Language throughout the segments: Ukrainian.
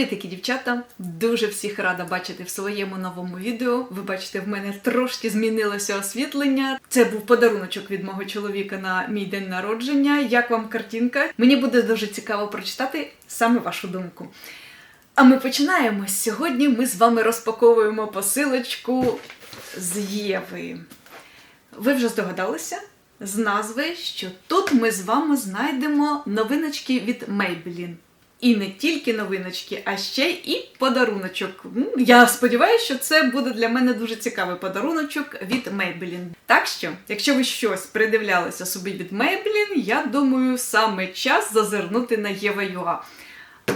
Привітики, дівчата! Дуже всіх рада бачити в своєму новому відео. Ви бачите, в мене трошки змінилося освітлення. Це був подаруночок від мого чоловіка на мій день народження. Як вам картинка? Мені буде дуже цікаво прочитати саме вашу думку. А ми починаємо. Сьогодні ми з вами розпаковуємо посилочку з Єви. Ви вже здогадалися з назви, що тут ми з вами знайдемо новиночки від Maybelline. І не тільки новиночки, а ще і подаруночок. Я сподіваюся, що це буде для мене дуже цікавий подаруночок від Maybelline. Так що, якщо ви щось придивлялися собі від Maybelline, я думаю, саме час зазирнути на Єва.ua.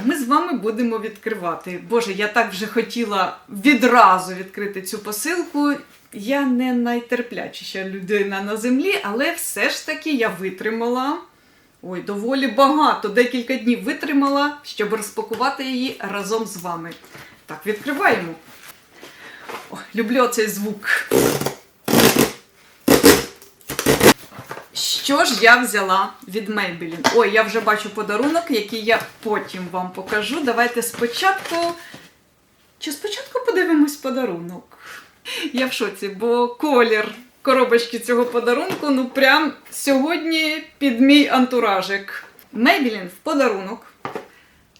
Ми з вами будемо відкривати. Боже, я так вже хотіла відразу відкрити цю посилку. Я не найтерплячіша людина на землі, але все ж таки я витримала. Ой, доволі багато, декілька днів витримала, щоб розпакувати її разом з вами. Так, відкриваємо. О, люблю цей звук. Що ж я взяла від Maybelline? Ой, я вже бачу подарунок, який я потім вам покажу. Давайте спочатку. Чи спочатку подивимось подарунок? Я в шоці, бо колір коробочки цього подарунку, ну прям сьогодні під мій антуражик. Maybelline в подарунок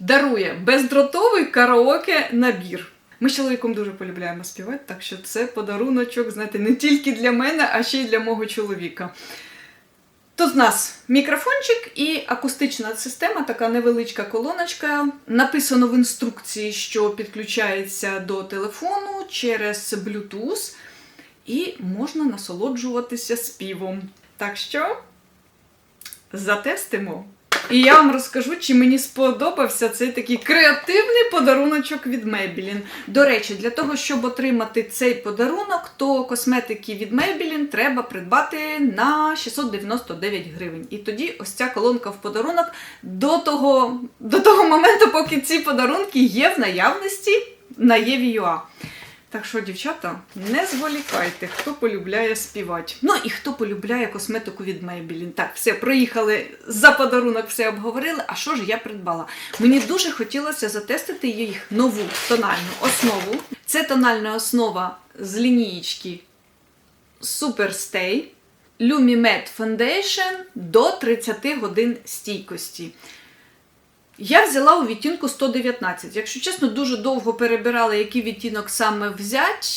дарує бездротовий караоке набір. Ми з чоловіком дуже полюбляємо співати, так що це подаруночок, знаєте, не тільки для мене, а ще й для мого чоловіка. Тут в нас мікрофончик і акустична система, така невеличка колоночка. Написано в інструкції, що підключається до телефону через Bluetooth, і можна насолоджуватися співом. Так що затестимо. І я вам розкажу, чи мені сподобався цей такий креативний подаруночок від Maybelline. До речі, для того, щоб отримати цей подарунок, то косметики від Maybelline треба придбати на 699 гривень. І тоді ось ця колонка в подарунок до того, до того моменту, поки ці подарунки є в наявності на Єві.ua. Так що, дівчата, не зволікайте, хто полюбляє співати. Ну і хто полюбляє косметику від Maybelline. Так, все, проїхали за подарунок, все обговорили. А що ж я придбала? Мені дуже хотілося затестити їх нову тональну основу. Це тональна основа з лінієчки Superstay Lumi Matte Foundation до 30 годин стійкості. Я взяла у відтінку 119. Якщо чесно, дуже довго перебирала, який відтінок саме взяти.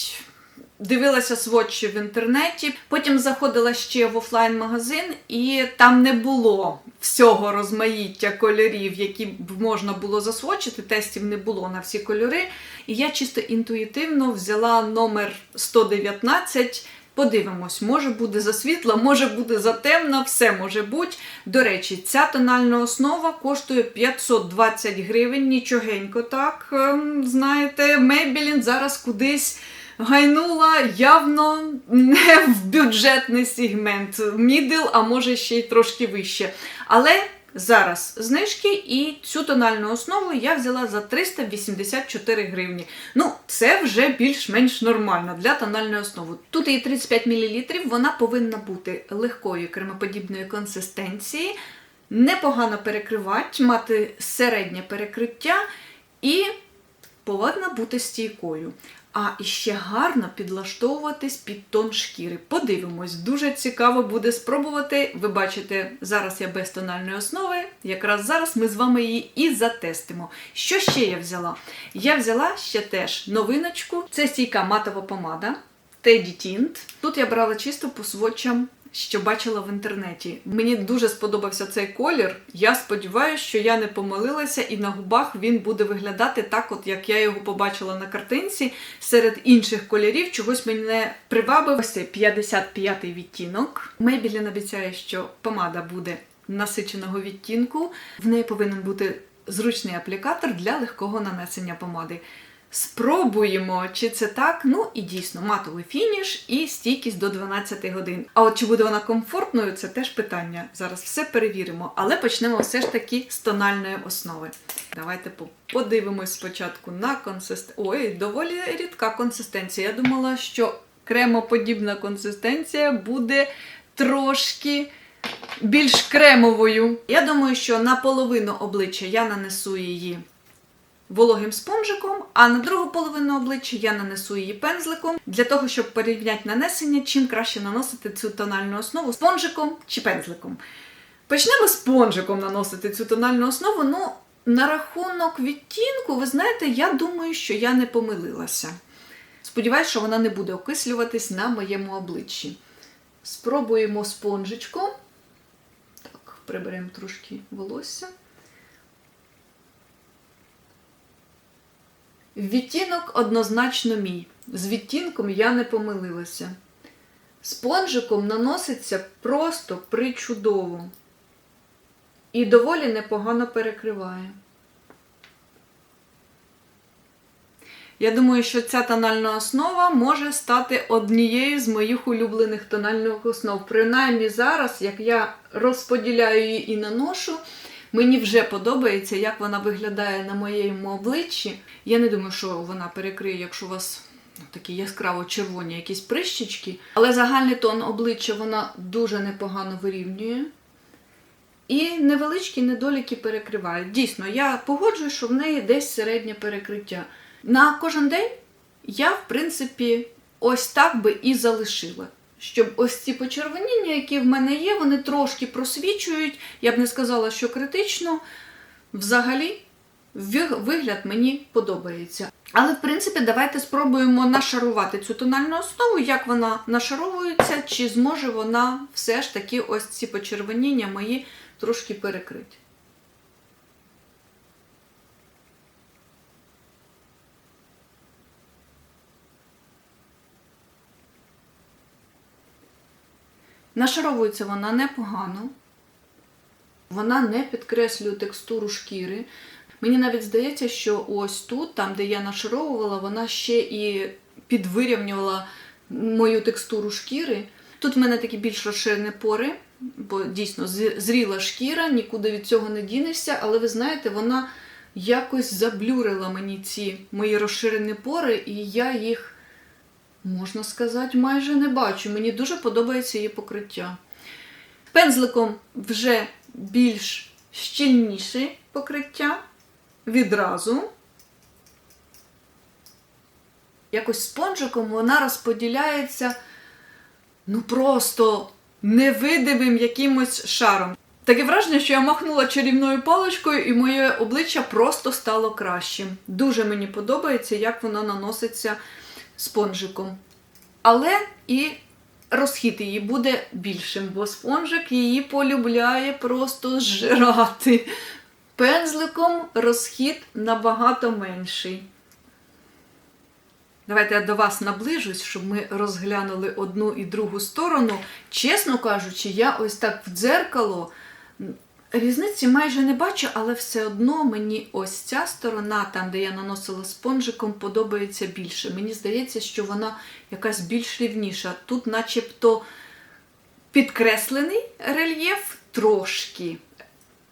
Дивилася сводчі в інтернеті, потім заходила ще в офлайн-магазин, і там не було всього розмаїття кольорів, які б можна було засвочити. Тестів не було на всі кольори. І я чисто інтуїтивно взяла номер 119. Подивимось, може буде засвітла, може буде затемна, все може бути. До речі, ця тональна основа коштує 520 гривень, нічогенько так. ем, Знаєте, Maybelline зараз кудись гайнула явно не в бюджетний сегмент, мідл, а може ще й трошки вище. Але зараз знижки, і цю тональну основу я взяла за 384 гривні. Ну, це вже більш-менш нормально для тональної основи. Тут її 35 мл, вона повинна бути легкої кремоподібної консистенції, непогано перекривати, мати середнє перекриття і повинна бути стійкою. А іще гарно підлаштовуватись під тон шкіри. Подивимось, дуже цікаво буде спробувати. Ви бачите, зараз я без тональної основи. Якраз зараз ми з вами її і затестимо. Що ще я взяла? Я взяла ще теж новиночку. Це стійка матова помада Teddy Tint. Тут я брала чисто по сводчам що бачила в інтернеті. Мені дуже сподобався цей колір. Я сподіваюся, що я не помилилася, і на губах він буде виглядати так, от як я його побачила на картинці. Серед інших кольорів чогось мене привабив. Ось цей 55-й відтінок. Maybelline обіцяє, що помада буде насиченого відтінку. В неї повинен бути зручний аплікатор для легкого нанесення помади. Спробуємо, чи це так. Ну і дійсно, матовий фініш і стійкість до 12 годин. А от чи буде вона комфортною, це теж питання. Зараз все перевіримо, але почнемо все ж таки з тональної основи. Давайте по- подивимось спочатку на консистенцію. Ой, доволі рідка консистенція. Я думала, що кремоподібна консистенція буде трошки більш кремовою. Я думаю, що на половину обличчя я нанесу її вологим спонжиком, а на другу половину обличчя я нанесу її пензликом для того, щоб порівняти нанесення, чим краще наносити цю тональну основу спонжиком чи пензликом. Почнемо спонжиком наносити цю тональну основу. Ну, на рахунок відтінку, ви знаєте, я думаю, що я не помилилася. Сподіваюсь, що вона не буде окислюватись на моєму обличчі. Спробуємо спонжичком. Так, приберемо трошки волосся. Відтінок однозначно мій. З відтінком я не помилилася. Спонжиком наноситься просто причудово. І доволі непогано перекриває. Я думаю, що ця тональна основа може стати однією з моїх улюблених тональних основ. Принаймні зараз, як я розподіляю її і наношу, мені вже подобається, як вона виглядає на моєму обличчі. Я не думаю, що вона перекриє, якщо у вас такі яскраво червоні якісь прищички. Але загальний тон обличчя вона дуже непогано вирівнює. І невеличкі недоліки перекривають. Дійсно, я погоджуюсь, що в неї десь середнє перекриття. На кожен день я, в принципі, ось так би і залишила. Щоб ось ці почервоніння, які в мене є, вони трошки просвічують. Я б не сказала, що критично. Взагалі, вигляд мені подобається. Але, в принципі, давайте спробуємо нашарувати цю тональну основу, як вона нашаровується, чи зможе вона все ж таки ось ці почервоніння мої трошки перекрити. Нашаровується вона непогано. Вона не підкреслює текстуру шкіри. Мені навіть здається, що ось тут, там, де я нашаровувала, вона ще і підвирівнювала мою текстуру шкіри. Тут в мене такі більш розширені пори, бо дійсно зріла шкіра, нікуди від цього не дінешся, але ви знаєте, вона якось заблюрила мені ці мої розширені пори, і я їх, можна сказати, майже не бачу. Мені дуже подобається її покриття. Пензликом вже більш щільніше покриття відразу. Якось спонжиком вона розподіляється ну просто невидимим якимось шаром. Таке враження, що я махнула чарівною паличкою, і моє обличчя просто стало кращим. Дуже мені подобається, як воно наноситься спонжиком. Але і розхід її буде більшим, бо спонжик її полюбляє просто зжирати. Пензликом розхід набагато менший. Давайте я до вас наближусь, щоб ми розглянули одну і другу сторону. Чесно кажучи, я ось так в дзеркало різниці майже не бачу, але все одно мені ось ця сторона, там, де я наносила спонжиком, подобається більше. Мені здається, що вона якась більш рівніша. Тут, начебто, підкреслений рельєф трошки,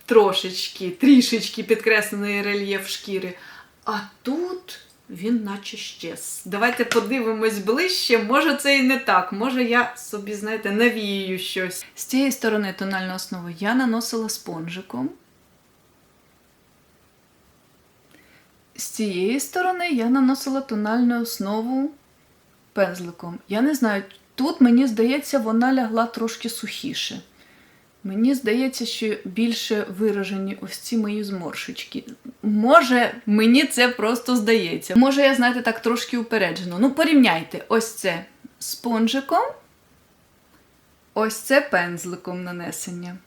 трошечки, трішечки підкреслений рельєф шкіри. А тут він наче щез. Давайте подивимось ближче. Може, це і не так. Може, я собі, знаєте, навіюю щось. З цієї сторони тональну основу я наносила спонжиком. З цієї сторони я наносила тональну основу пензликом. Я не знаю, тут мені здається, вона лягла трошки сухіше. Мені здається, що більше виражені ось ці мої зморшечки. Може, мені це просто здається. Може, я, знаєте, так трошки упереджено. Ну, порівняйте, ось це спонжиком, ось це пензликом нанесення.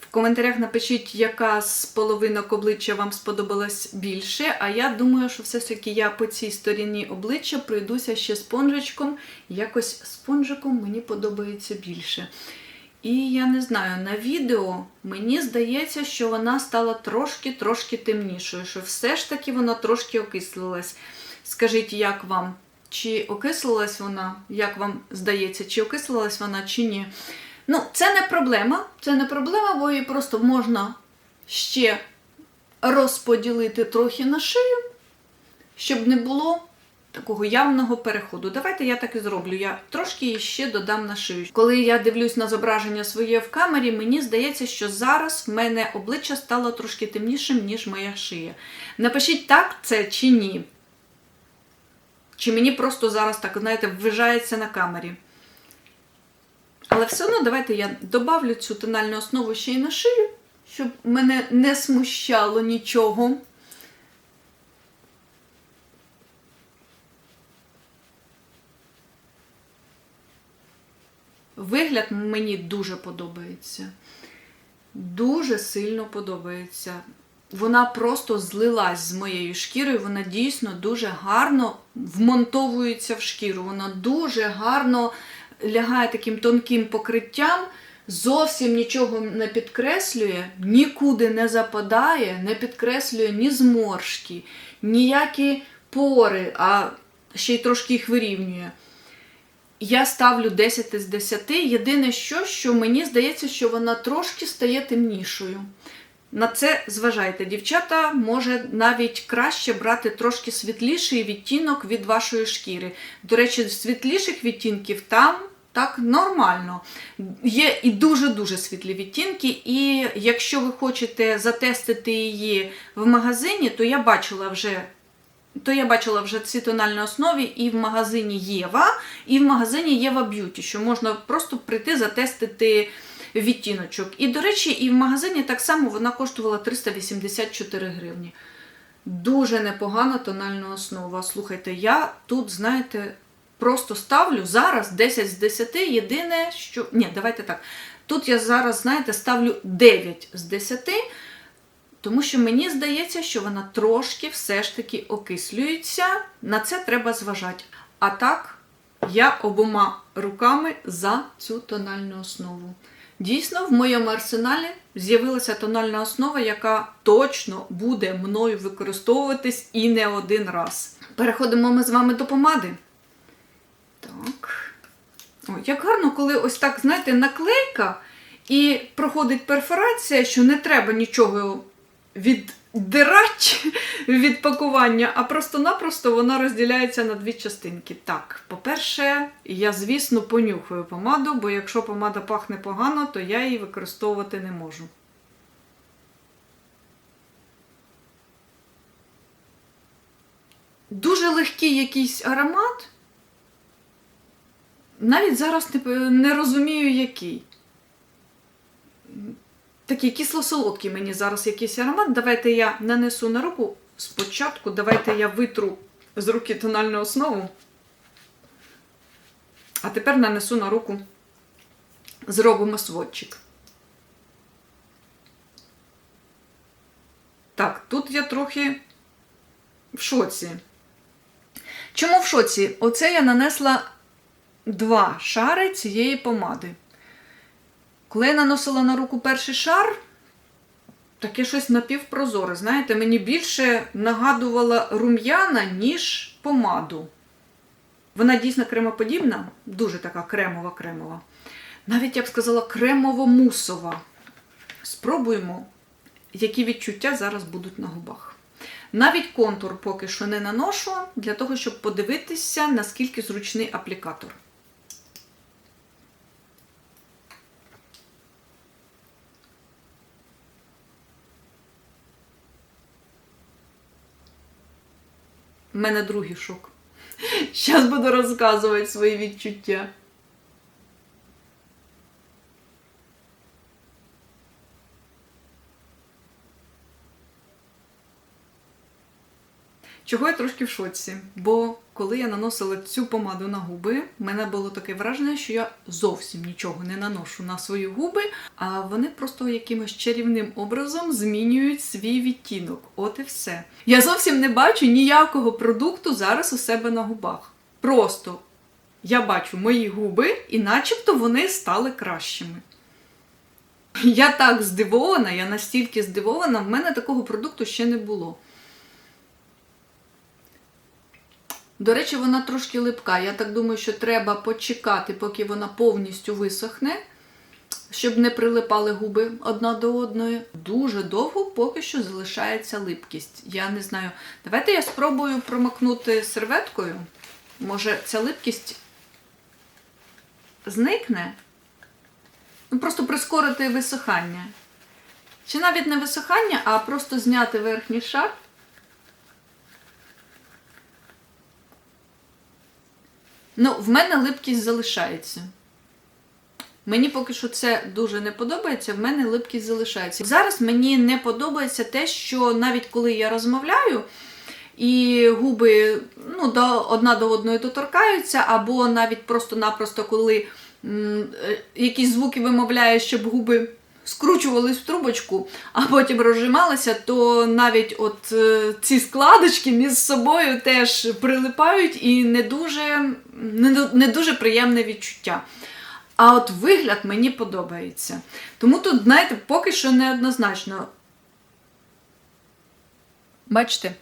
В коментарях напишіть, яка з половинок обличчя вам сподобалась більше. А я думаю, що все ж таки я по цій стороні обличчя пройдуся ще спонжичком. Якось спонжиком мені подобається більше. І я не знаю, на відео мені здається, що вона стала трошки-трошки темнішою, що все ж таки вона трошки окислилась. Скажіть, як вам? Чи окислилась вона, як вам здається, чи окислилась вона, чи ні? Ну, це не проблема. Це не проблема, бо її просто можна ще розподілити трохи на шию, щоб не було такого явного переходу. Давайте я так і зроблю. Я трошки її ще додам на шию. Коли я дивлюсь на зображення своє в камері, мені здається, що зараз в мене обличчя стало трошки темнішим, ніж моя шия. Напишіть так це чи ні. Чи мені просто зараз так, знаєте, ввижається на камері. Але все одно давайте я добавлю цю тональну основу ще й на шию, щоб мене не смущало нічого. Вигляд мені дуже подобається. Дуже сильно подобається. Вона просто злилась з моєю шкірою, вона дійсно дуже гарно вмонтовується в шкіру. Вона дуже гарно лягає таким тонким покриттям, зовсім нічого не підкреслює, нікуди не западає, не підкреслює ні зморшки, ніякі пори, а ще й трошки їх вирівнює. Я ставлю 10 з 10. Єдине що, що мені здається, що вона трошки стає темнішою. На це зважайте, дівчата, може навіть краще брати трошки світліший відтінок від вашої шкіри. До речі, світліших відтінків там так нормально. Є і дуже-дуже світлі відтінки, і якщо ви хочете затестити її в магазині, то я бачила вже. То я бачила вже ці тональні основі і в магазині Єва, і в магазині Єва Б'юті, що можна просто прийти затестити відтіночок. І, до речі, і в магазині так само вона коштувала 384 гривні. Дуже непогана тональна основа. Слухайте, я тут, знаєте, просто ставлю зараз 10 з 10. Єдине, що. Ні, давайте так. Тут я зараз, знаєте, ставлю 9 з 10. Тому що мені здається, що вона трошки все ж таки окислюється. На це треба зважати. А так, я обома руками за цю тональну основу. Дійсно, в моєму арсеналі з'явилася тональна основа, яка точно буде мною використовуватись і не один раз. Переходимо ми з вами до помади. Так. О, як гарно, коли ось так, знаєте, наклейка і проходить перфорація, що не треба нічого віддирати від пакування, а просто-напросто вона розділяється на дві частинки. Так, по-перше, я, звісно, понюхаю помаду, бо якщо помада пахне погано, то я її використовувати не можу. Дуже легкий якийсь аромат. Навіть зараз не розумію, який. Такий кисло-солодкий мені зараз якийсь аромат. Давайте я нанесу на руку. Спочатку давайте я витру з руки тональну основу. А тепер нанесу на руку, зробимо сводчик. Так, тут я трохи в шоці. Чому в шоці? Оце я нанесла два шари цієї помади. Коли я наносила на руку перший шар, таке щось напівпрозоре. Знаєте, мені більше нагадувала рум'яна, ніж помаду. Вона дійсно кремоподібна, дуже така кремова-кремова. Навіть я б сказала, кремово-мусова. Спробуємо, які відчуття зараз будуть на губах. Навіть контур поки що не наношу, для того, щоб подивитися, наскільки зручний аплікатор. У мене другий шок. Зараз буду розказувати свої відчуття. Чого я трошки в шоці? Бо коли я наносила цю помаду на губи, в мене було таке враження, що я зовсім нічого не наношу на свої губи, а вони просто якимось чарівним образом змінюють свій відтінок. От і все. Я зовсім не бачу ніякого продукту зараз у себе на губах. Просто я бачу мої губи, і начебто вони стали кращими. Я так здивована, я настільки здивована, в мене такого продукту ще не було. До речі, вона трошки липка. Я так думаю, що треба почекати, поки вона повністю висохне. щоб не прилипали губи одна до одної. Дуже довго поки що залишається липкість. Я не знаю. Давайте я спробую промокнути серветкою. Може, ця липкість зникне? Ну, просто прискорити висихання. Чи навіть не висихання, а просто зняти верхній шар. Ну, в мене липкість залишається. Мені поки що це дуже не подобається, в мене липкість залишається. Зараз мені не подобається те, що навіть коли я розмовляю, і губи ну, до, одна до одної доторкаються, або навіть просто-напросто, коли м, е, якісь звуки вимовляю, щоб губи скручувались в трубочку, а потім розжималися, то навіть от е, ці складочки між собою теж прилипають і не дуже, не, не дуже приємне відчуття. А от вигляд мені подобається. Тому тут, знаєте, поки що неоднозначно. Бачите?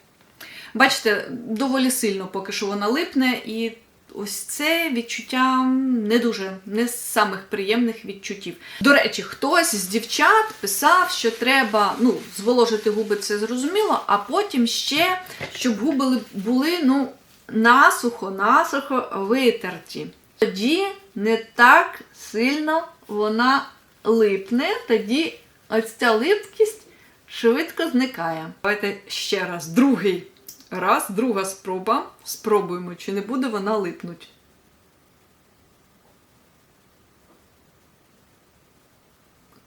Бачите, доволі сильно поки що вона липне, і ось це відчуття не дуже, не з самих приємних відчуттів. До речі, хтось з дівчат писав, що треба ну, зволожити губи, це зрозуміло, а потім ще, щоб губи були ну, насухо, насухо витерті. Тоді не так сильно вона липне, тоді ось ця липкість швидко зникає. Давайте ще раз, другий раз, друга спроба. Спробуємо, чи не буде вона липнуть.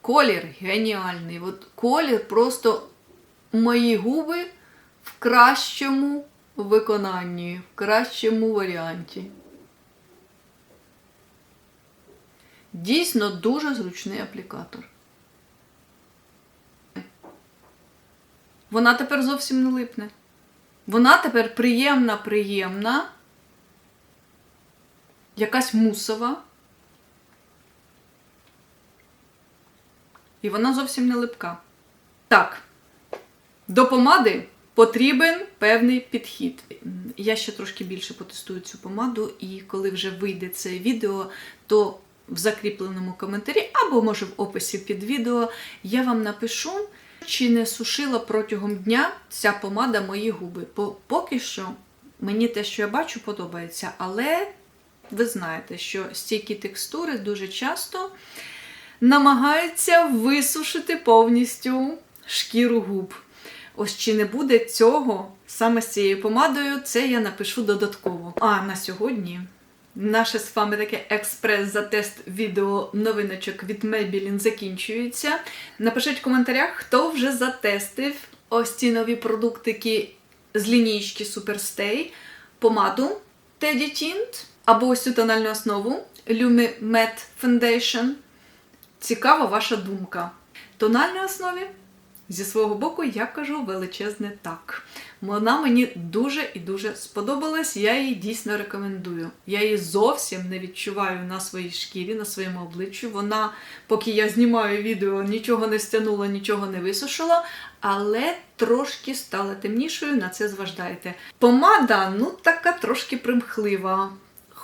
Колір геніальний. От колір просто мої губи в кращому виконанні, в кращому варіанті. Дійсно дуже зручний аплікатор. Вона тепер зовсім не липне. Вона тепер приємна, приємна, якась мусова. І вона зовсім не липка. Так, до помади потрібен певний підхід. Я ще трошки більше потестую цю помаду, і коли вже вийде це відео, то в закріпленому коментарі, або, може, в описі під відео, я вам напишу, чи не сушила протягом дня ця помада мої губи. Бо поки що мені те, що я бачу, подобається. Але ви знаєте, що стійкі текстури дуже часто намагаються висушити повністю шкіру губ. Ось чи не буде цього саме з цією помадою, це я напишу додатково. А на сьогодні наше з вами таке експрес за тест відео новиночок від Maybelline закінчується. Напишіть в коментарях, хто вже затестив ось ці нові продуктики з лінійки Superstay, помаду Teddy Tint або ось цю тональну основу Lumi Matte Foundation. Цікава ваша думка. Тональній основі Зі свого боку, я кажу величезне так. Вона мені дуже і дуже сподобалась, я її дійсно рекомендую. Я її зовсім не відчуваю на своїй шкірі, на своєму обличчі. Вона, поки я знімаю відео, нічого не стягнула, нічого не висушила, але трошки стала темнішою, на це зваждайте. Помада, ну, така трошки примхлива.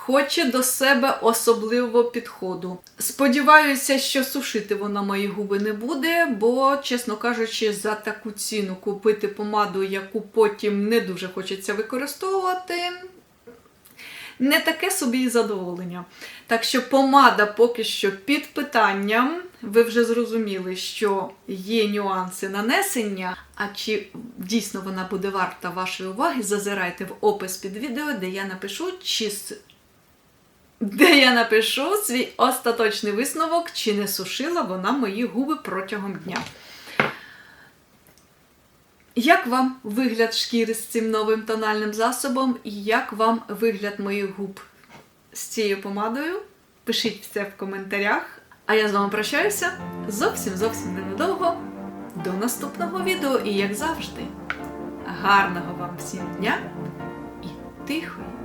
Хоче до себе особливого підходу. Сподіваюся, що сушити вона мої губи не буде, бо, чесно кажучи, за таку ціну купити помаду, яку потім не дуже хочеться використовувати. Не таке собі і задоволення. Так що помада поки що під питанням. Ви вже зрозуміли, що є нюанси нанесення, а чи дійсно вона буде варта вашої уваги, зазирайте в опис під відео, де я напишу, чи де я напишу свій остаточний висновок, чи не сушила вона мої губи протягом дня. Як вам вигляд шкіри з цим новим тональним засобом, і як вам вигляд моїх губ з цією помадою? Пишіть все в коментарях. А я з вами прощаюся зовсім зовсім ненадовго. До наступного відео і, як завжди, гарного вам всім дня і тихої